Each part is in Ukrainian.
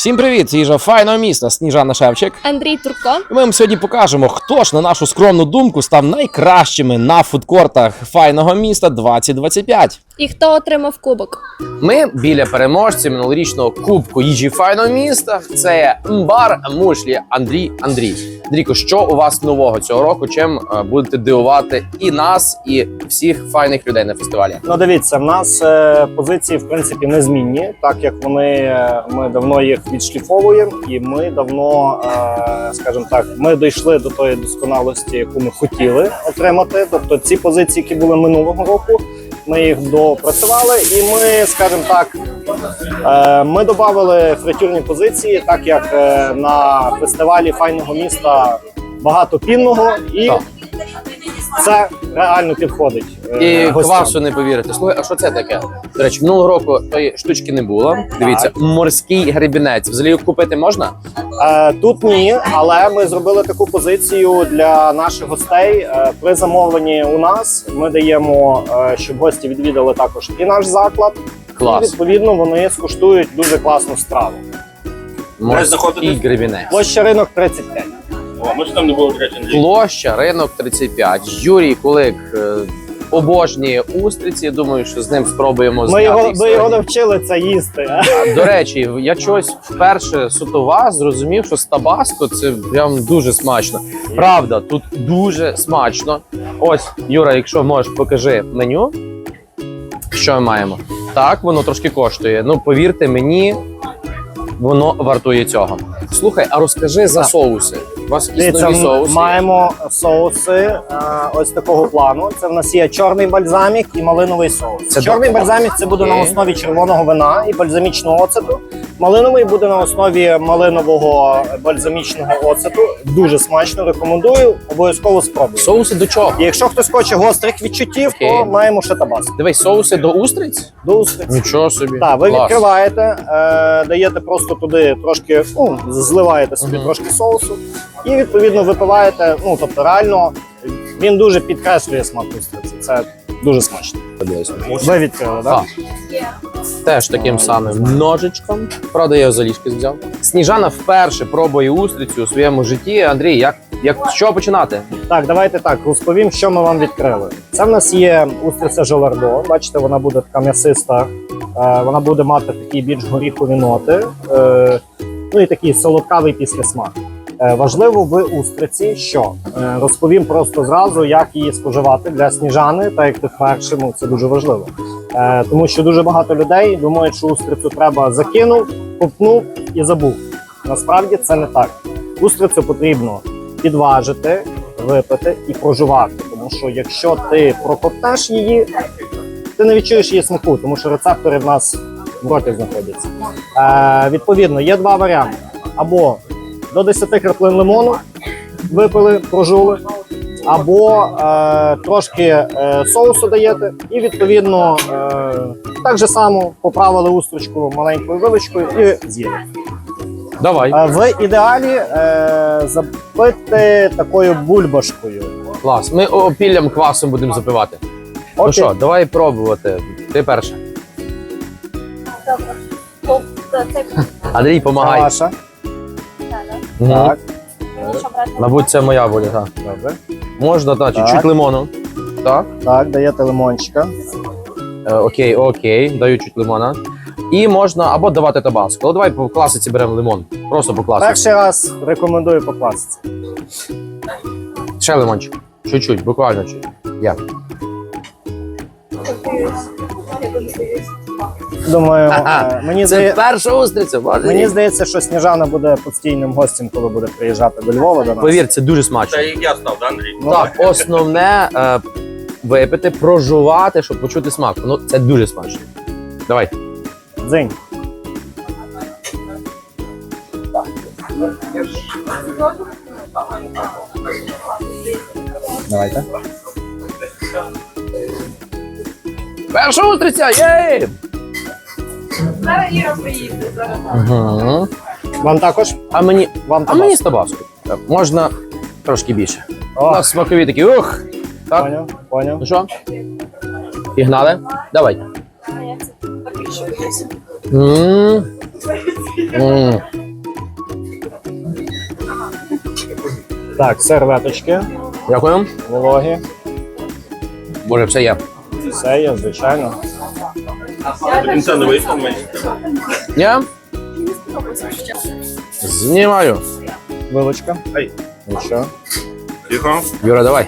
Всім привіт! Їжа файного міста Сніжана Шевчик. Андрій Турко. І Ми вам сьогодні покажемо, хто ж на нашу скромну думку став найкращими на фудкортах файного міста 2025. І хто отримав кубок? Ми біля переможців минулорічного кубку їжі файного міста. Це Мбар Мушлі Андрій Андрій. Андрійко, що у вас нового цього року? Чим е, будете дивувати і нас, і всіх файних людей на фестивалі? Ну, дивіться, в нас е, позиції в принципі незмінні, так як вони е, ми давно їх відшліфовуємо, і ми давно, скажімо так, ми дійшли до тої досконалості, яку ми хотіли отримати. Тобто ці позиції, які були минулого року, ми їх допрацювали, і ми, скажімо так, е, ми додали фритюрні позиції, так як е, на фестивалі файного міста багато пінного і. Це реально підходить. е, І гостям. квасу не повірите. Слухай, а що це таке? До речі, минулого року тої штучки не було. Дивіться, морський гребінець. Взагалі його купити можна? Е, Тут ні, але ми зробили таку позицію для наших гостей. Е, При замовленні у нас ми даємо, е, щоб гості відвідали також і наш заклад. І відповідно вони скуштують дуже класну страву. Морський гребінець. Площа ринок 35. О, ми ж там не було третій Площа, ринок 35. Юрій Кулик е, обожнює устриці. Думаю, що з ним спробуємо Ми зняти його, їх ми його сьогодні. навчили це їсти. До речі, я чогось вперше сутова зрозумів, що з табаско це прям дуже смачно. Правда, тут дуже смачно. Ось, Юра, якщо можеш, покажи меню. Що ми маємо? Так, воно трошки коштує. Ну, повірте мені, воно вартує цього. Слухай, а розкажи за соуси. У вас якісь Дивіться, нові соуси? маємо соуси а, ось такого плану. Це в нас є чорний бальзамік і малиновий соус. Це чорний добре. бальзамік це буде на Окей. основі червоного вина і бальзамічного оцету. Малиновий буде на основі малинового бальзамічного оцету. Дуже смачно рекомендую. Обов'язково спробуйте. Соуси до чого? Якщо хтось хоче гострих відчуттів, Окей. то маємо ще табаско. Дивись, соуси до устриць? До устриць. Нічого собі. Так, ви Клас. відкриваєте, е, даєте просто туди трошки, ну, зливаєте собі Мгм. трошки соусу і відповідно випиваєте. Ну тобто, реально він дуже підкреслює смак устриці. Це дуже смачно. Подивись. Ви відкрили, Так. Теж таким самим ножичком. Правда, я його за ліжки взяв. Сніжана вперше пробує устрицю у своєму житті. Андрій, як, як з чого починати? Так, давайте так розповім, що ми вам відкрили. Це в нас є устриця Желардо. Бачите, вона буде така м'ясиста. Е, вона буде мати такі більш горіхові ноти, е, ну і такий солодкавий післясмак. Е, важливо в устриці, що е, розповім просто зразу, як її споживати для сніжани, так як ти вперше, ну це дуже важливо. Е, тому що дуже багато людей думають, що устрицю треба закинув, купнув і забув. Насправді це не так. Устрицю потрібно підважити, випити і прожувати. Тому що якщо ти прокоптеш її, ти не відчуєш її смаку, тому що рецептори в нас в роті знаходяться. Відповідно, є два варіанти: або до 10 краплин лимону випили, прожули, або е, трошки е, соусу даєте, і відповідно е, так же само поправили устричку маленькою виличкою і з'їли. Давай. Е, В ідеалі е, запити такою бульбашкою. Клас. Ми опіллям квасом будемо запивати. Ну Окей. що, давай пробувати. Ти перша. Добре. Андрій, Це помагай. ваша. Так, Мабуть, це моя воля. Так. добре. Можна, так, Так. чуть-чуть лимону. Так. Так, даєте лимончика. Е, окей, окей, даю чуть лимона. І можна або давати табаско. Але давай по класиці беремо лимон. Просто по класиці. Перший раз рекомендую покласти. Ще лимончик. Чуть-чуть, буквально чуть. Я. Думаю, Ага. е, мені, Це здає... перша устриця. боже. мені здається, що Сніжана буде постійним гостем, коли буде приїжджати до Львова до нас. Повір, це дуже смачно. Це як я став, да, Андрій? Ну, Так, основне е, випити, прожувати, щоб почути смак. Ну, це дуже смачно. Давай. Дзинь. Давайте. Перша устриця! Єй! Угу. Вам також? А мені, Вам а мені з табаско. Так, Можна трошки більше. У нас смакові такі. Ух! Так. поняв, поняв. Ну що? Пігнали? Давай. Так, серветочки, Дякую. вологі. Боже, все є. Все є, звичайно. До кінця не вийшло менше. Я? Знімаю. Вилочка. Ай. Нічого. Тихо. Юра, давай.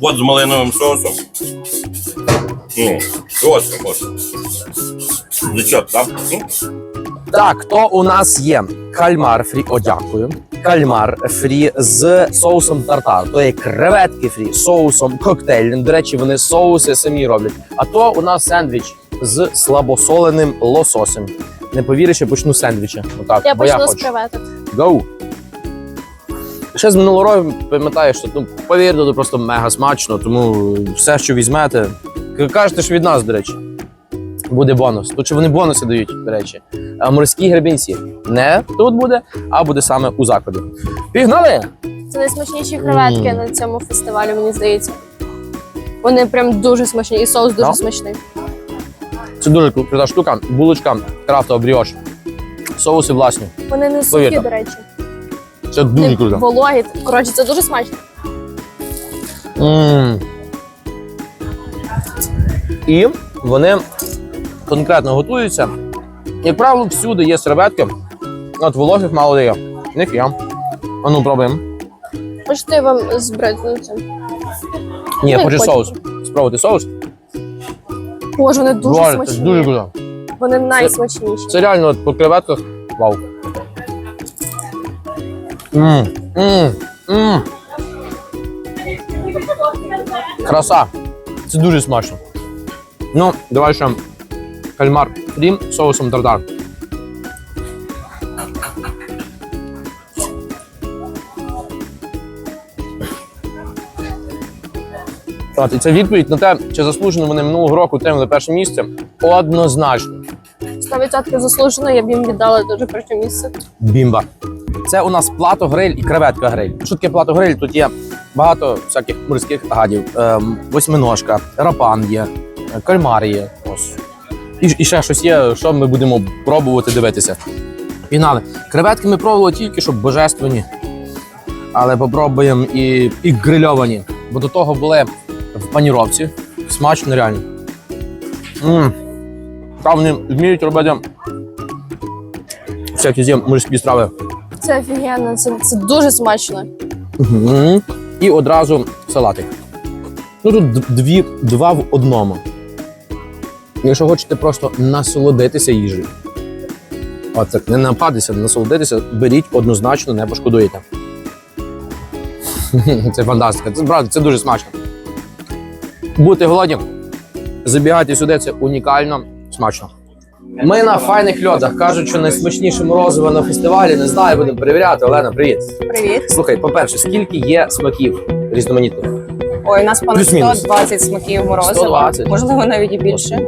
Вот з малиновим соусом. Ну, остро, остро. Зачет, так? Ну, Так, то у нас є кальмар фрі. О, дякую. Кальмар фрі з соусом тартар. То є креветки фрі з соусом коктейльним. До речі, вони соуси самі роблять. А то у нас сендвіч з слабосоленим лососем. Не повіриш, я почну сендвіча. Отак, Я бо почну я з хочу. креветок. Гоу. Ще з минулого року пам'ятаєш, що ну, повірте, це просто мега смачно, тому все, що візьмете, кажете, що від нас, до речі, буде бонус. Тут ще вони бонуси дають, до речі. А морські гребінці не тут буде, а буде саме у закладі. Пігнали! Це найсмачніші креветки на цьому фестивалі, мені здається. Вони прям дуже смачні, і соус дуже смачний. Це дуже кру- крута штука. Булочка крафтова бріош. Соуси власні. Вони не сухі, Повірте. до речі. Це дуже Вони круто. вологі. Коротше, це дуже смачно. М. І вони конкретно готуються. Як правило, всюди є серветки. От вологих мало де є. В них є. А ну пробуємо. Хочете я вам збрати? Ні, Ну, і хочу соус. Спробувати соус. Боже, вони дуже Боже, це смачні. дуже круто. Вони найсмачніші. Це реально от по креветках. Вау. Мм, мм, мм. Краса. Це дуже смачно. Ну, давай ще кальмар фрі з соусом тартар. От, і це відповідь на те, чи заслужено вони минулого року отримали перше місце. Однозначно. 100% заслужено, я б їм віддала дуже перше місце. Бімба. Це у нас плато гриль і креветка гриль. Що таке плато гриль? Тут є багато всяких морських гадів. Ем, восьминожка, рапан є, кальмар є. І, і ще щось є, що ми будемо пробувати дивитися. Фінали. Креветки ми пробували тільки, щоб божественні. Але попробуємо і, і грильовані. Бо до того були в паніровці. Смачно реально. Мм. Там вони вміють робити всякі ці морські страви. Це офігенно, це, це дуже смачно. Мгм. І одразу салатик. Ну тут дві, два в одному. Якщо хочете просто насолодитися їжею. От так, не нападися, насолодитися, беріть однозначно, не пошкодуєте. Це фантастика. Це правда, це дуже смачно. Бути голодні, забігайте сюди, це унікально смачно. Ми на файних льодах кажуть, що найсмачніше морозиво на фестивалі. Не знаю, будемо перевіряти. Олена, привіт. Привіт. Слухай, по-перше, скільки є смаків різноманітних? Ой, у нас понад Плюс-мінус. 120 смаків морозива. 120. Можливо, навіть і більше.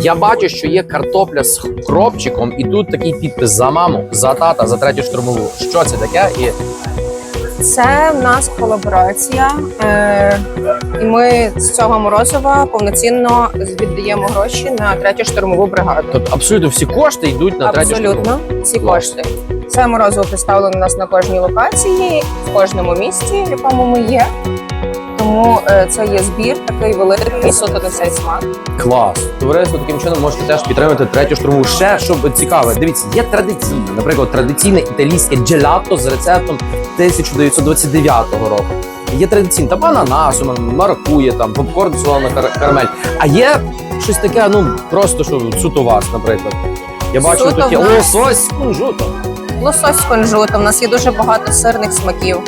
Я бачу, що є картопля з кропчиком, і тут такий підпис за маму, за тата, за третю штурмову. Що це таке? І Це в нас колаборація, е, і ми з цього морозива повноцінно віддаємо гроші на третю штурмову бригаду. тобто абсолютно всі кошти йдуть на третю штурмову. Абсолютно всі Клас. кошти. Це морозиво представлено у нас на кожній локації, в кожному місті, в якому ми є. Тому е, це є збір такий великий суто на цей смак. Клас. Товариство таким чином можете теж підтримати третю штурмову. Ще щоб цікаве, дивіться, є традиційне, наприклад, традиційне італійське джелато з рецептом 1929 року. Є традиційне там ананасу, маракує, там попкорн солона кар- карамель. А є щось таке, ну просто що суто вас, наприклад. Я бачу, Суто тут є в нас. лосось з кунжутом. Лосось з кунжутом. У нас є дуже багато сирних смаків.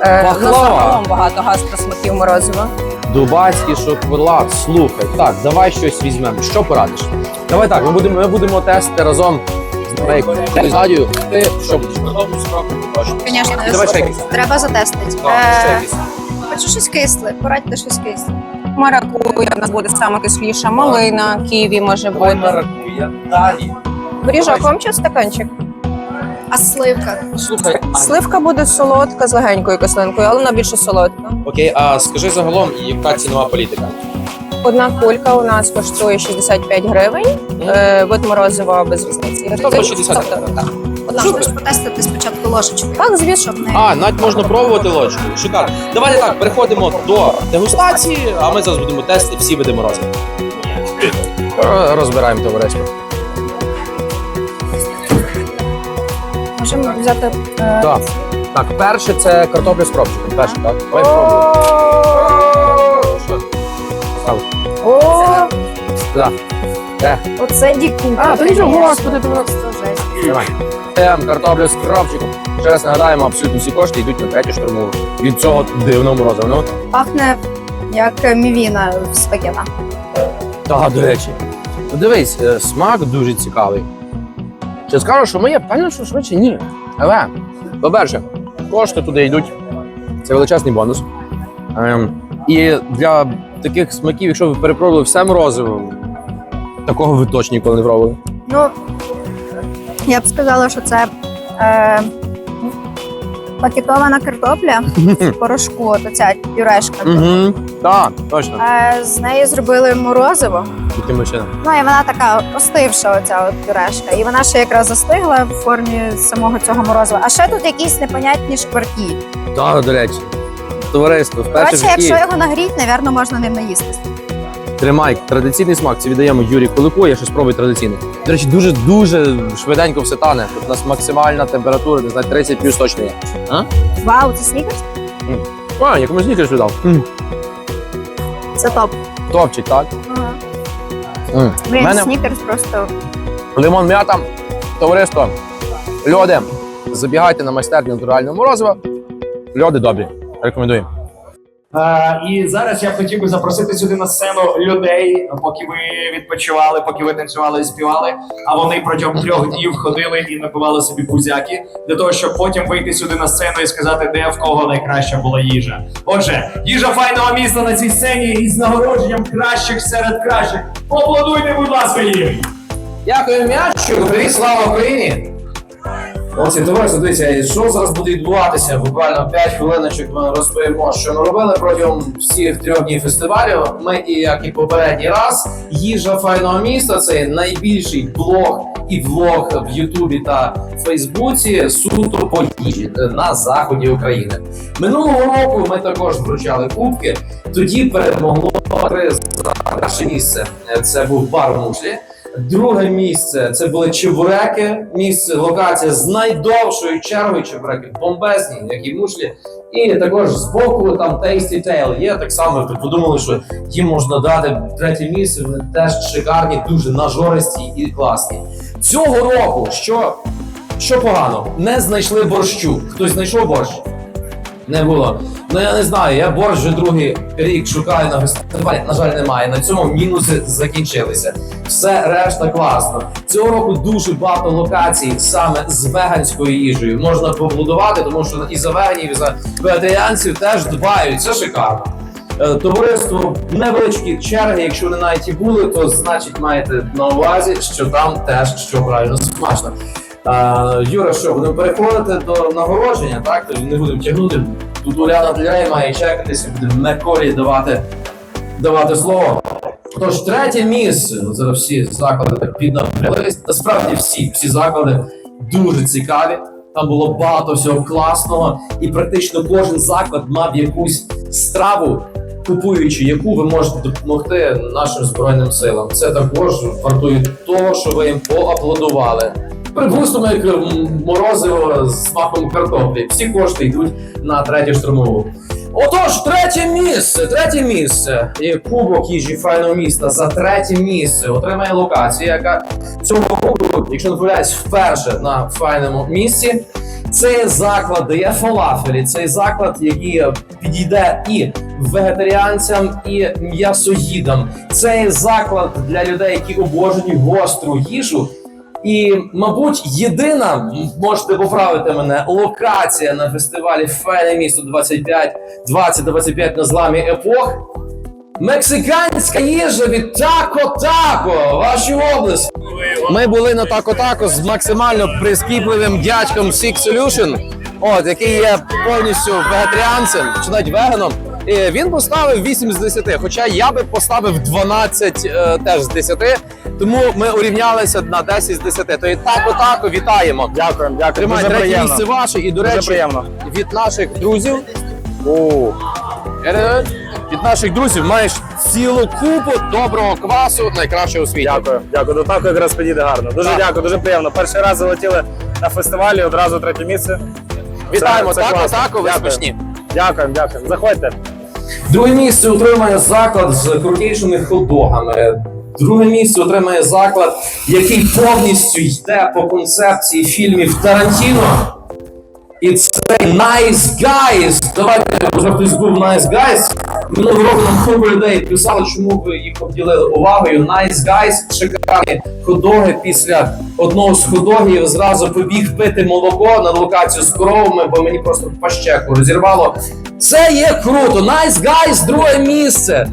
Е, у нас Пахлава. загалом багато гастросмаків морозива. Дубайський шоколад. Слухай, так, давай щось візьмемо. Що порадиш? Давай так, ми будемо, ми будемо тестити разом з. Задію. Ти що будеш? Звісно, Давай ще треба затестити. Так, ще Е. Хочу щось кисле, порадьте щось кисле. Маракуя у нас буде саме кисліша, малина, ківі може бути. маракуя. Далі. Горішок, вам чи стаканчик? А сливка? Слухай, Сливка буде солодка з легенькою кислинкою, але вона більше солодка. окей, а скажи загалом, яка цінова політика? Одна кулька у нас коштує 65 гривень, е, вид морозива без різниці. Тобто 60. Так, так, так. Одна штука. потестити спочатку ложечку. Так, звісно. Щоб не... А, навіть можна пробувати ложку. Шикарно. Давайте так, переходимо до дегустації, а ми зараз будемо тестити всі види морозива. Розбираємо товариство. Можемо взяти. е, Так. Так, перше це картопля з кропчиком. Перше, так? Давай пробуємо. Що? Став. О, Так. Е, оце дікуха. А, то нічого, господи, ти Просто жесть. Давай. Ем, картопля з кропчиком. Ще раз нагадаємо, абсолютно всі кошти йдуть на третю штурмову. Від цього дивного морозива. Ну, Пахне як мівіна з пакета. Так, до речі. Ну дивись, е, смак дуже цікавий. Чи скажу, що ми є певно, що швидше ні. Але, по-перше, кошти туди йдуть. Це величезний бонус. Ем, і для таких смаків, якщо ви перепробували все морозиво, такого ви точно ніколи не пробували. Ну, я б сказала, що це е, пакетована картопля в порошку, от оця пюрешка. Угу. Так, точно. Е, з неї зробили морозиво. Яким чином. Ну і вона така остивша, оця от пюрешка. І вона ще якраз застигла в формі самого цього морозива. А ще тут якісь непонятні шкварки. Так, до речі. Товариство, вперше в житті. якщо його нагріть, напевно, можна ним наїстися. Тримай традиційний смак. Це віддаємо Юрі Кулику. Я ще спробую традиційний. До речі, дуже дуже швиденько все тане. Тут у нас максимальна температура, не знаю, 30 плюс точно є. Вау, це снікерс? А, якому снікерс віддав. Це топ. Топчик, так? Ага. Блін, Мене- снікерс просто Лимон м'ята, товариство, льоди. Забігайте на майстерню натурального морозива. Льоди добрі. Рекомендую. І зараз я хотів би запросити сюди на сцену людей, поки ви відпочивали, поки ви танцювали і співали. А вони протягом трьох днів ходили і набивали собі пузяки для того, щоб потім вийти сюди на сцену і сказати, де в кого найкраща була їжа. Отже, їжа файного міста на цій сцені із нагородженням кращих серед кращих. Поаплодуйте, будь ласка, їм! Дякую, м'ячу. Слава Україні! Оці товариство, дивіться, що зараз буде відбуватися? Буквально 5 хвилиночок ми розповімо, що ми робили протягом всіх трьох днів фестивалю. Ми, і як і попередній раз, їжа файного міста це найбільший блог і влог в Ютубі та Фейсбуці суто по їжі на заході України. Минулого року ми також вручали кубки. Тоді перемогло три за перше місце. Це був бар Мушлі. Друге місце це були чебуреки. Місце локація з найдовшою чергою чебуреки, бомбезні, як і мушлі. І також збоку там Tasty Tail є. Так само ти подумали, що їм можна дати третє місце. Вони теж шикарні, дуже нажористі і класні. Цього року що, що погано? Не знайшли борщу. Хтось знайшов борщ? Не було. Ну я не знаю, я борщ вже другий рік шукаю на фестивалі. На жаль, немає. На цьому мінуси закінчилися. Все решта класно. Цього року дуже багато локацій саме з веганською їжею. Можна побудувати, тому що і за веганів, і за вегетаріанців теж дбають. Це шикарно. Е, Товариство невеличкі черги. Якщо не навіть і були, то значить маєте на увазі, що там теж що правильно смачно. Юра, що будемо переходити до нагородження, так? Тобто не будемо тягнути. Тут Уляна Дляй має чекатися, буде Меколі давати, давати слово. Тож третє місце. Зараз всі заклади піднапрялись. Насправді всі, всі заклади дуже цікаві. Там було багато всього класного, і практично кожен заклад мав якусь страву, купуючи яку ви можете допомогти нашим збройним силам. Це також вартує того, що ви їм поаплодували. Припустимо, як м, морозиво з смаком картоплі. Всі кошти йдуть на третю штурмову. Отож, третє місце, третє місце. І кубок їжі файного міста за третє місце отримає локація, яка цього року, якщо не помиляюсь, вперше на файному місці. Це заклад дає фалафелі. Цей заклад, який підійде і вегетаріанцям, і м'ясоїдам. Це заклад для людей, які обожнюють гостру їжу. І, мабуть, єдина, можете поправити мене, локація на фестивалі Файне місто 25, 20-25 на зламі епох. Мексиканська їжа від Тако Тако, ваші області. Ми були на тако тако з максимально прискіпливим дядьком Six Solution, от який є повністю вегетаріанцем чи навіть веганом. І він поставив 8 з 10, хоча я би поставив 12 е, теж з 10, тому ми урівнялися на 10 з 10. То і тако тако вітаємо. Дякуємо, дякую. Тримай третє місце ваше і до Дуже речі, приємно. від наших друзів. О, е, від наших друзів маєш цілу купу доброго квасу, найкращого у світі. Дякую, дякую. До таку якраз підійде гарно. Дуже Так. дякую, дуже приємно. Перший раз залетіли на фестивалі, одразу третє місце. Вітаємо Це- це тако, класно. тако, ви Дякую. Дякуємо, дякуємо. Заходьте. Друге місце отримає заклад з крутейшими хот-догами. Друге місце отримає заклад, який повністю йде по концепції фільмів Тарантіно. І це Nice Guys. Давайте вже хтось був Nice Guys. Минулого року нам купа людей писали, чому ви їх обділили увагою. Nice Guys, шикарні ходоги після одного з ходогів зразу побіг пити молоко на локацію з коровами, бо мені просто пащеку розірвало. Це є круто. Nice Guys, друге місце.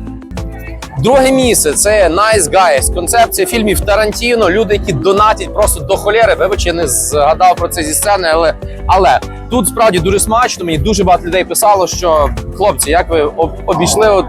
Друге місце це Nice Guys, концепція фільмів Тарантіно. Люди, які донатять просто до холєри. Вибач, я не згадав про це зі сцени, але але тут справді дуже смачно. Мені дуже багато людей писало, що хлопці, як ви обійшли от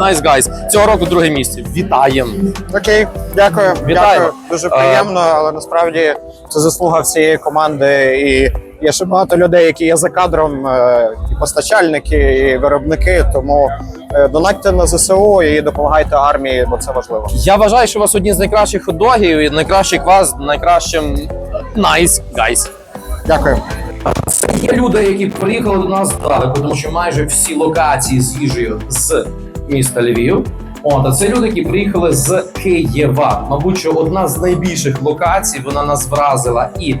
Nice Guys цього року друге місце. Вітаємо! Окей, дякую. Вітаю. Дякую. Дуже приємно, але насправді це заслуга всієї команди. І є ще багато людей, які є за кадром, е, і постачальники, і виробники. Тому е, донатьте на ЗСУ і допомагайте армії, бо це важливо. Я вважаю, що у вас одні з найкращих хот-догів і найкращий квас найкращим Nice Guys. Дякую. Це є люди, які приїхали до нас здалеку, тому що майже всі локації з їжею з міста Львів. От, а це люди, які приїхали з Києва. Мабуть, що одна з найбільших локацій вона нас вразила і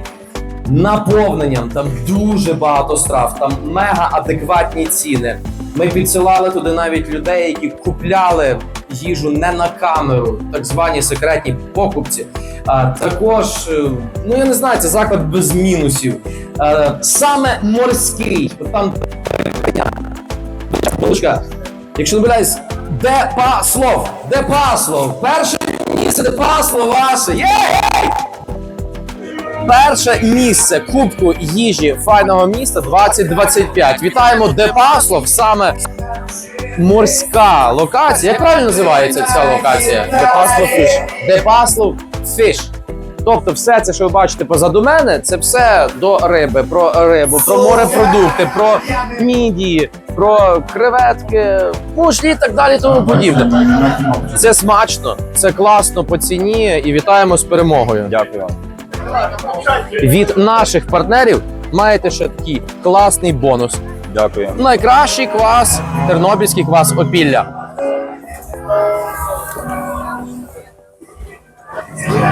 наповненням. Там дуже багато страв, там мега адекватні ціни. Ми підсилали туди навіть людей, які купляли їжу не на камеру, так звані секретні покупці. А також, е, ну я не знаю, це заклад без мінусів. Е, саме морський. Там якщо не де паслов? Де паслов? Перше місце, де пасло ваше. Є! Перше місце Кубку їжі файного міста 2025. Вітаємо Депаслов, саме морська локація. Як правильно називається ця локація? Депаслов Фіш. Депаслов Фіш. Тобто, все це, що ви бачите позаду мене, це все до риби, про рибу, про морепродукти, про мідії, про креветки, мушлі і так далі, тому подібне. Це смачно, це класно по ціні і вітаємо з перемогою. Дякую вам від наших партнерів маєте ще такий класний бонус. Дякую. Найкращий квас тернопільський квас опілля.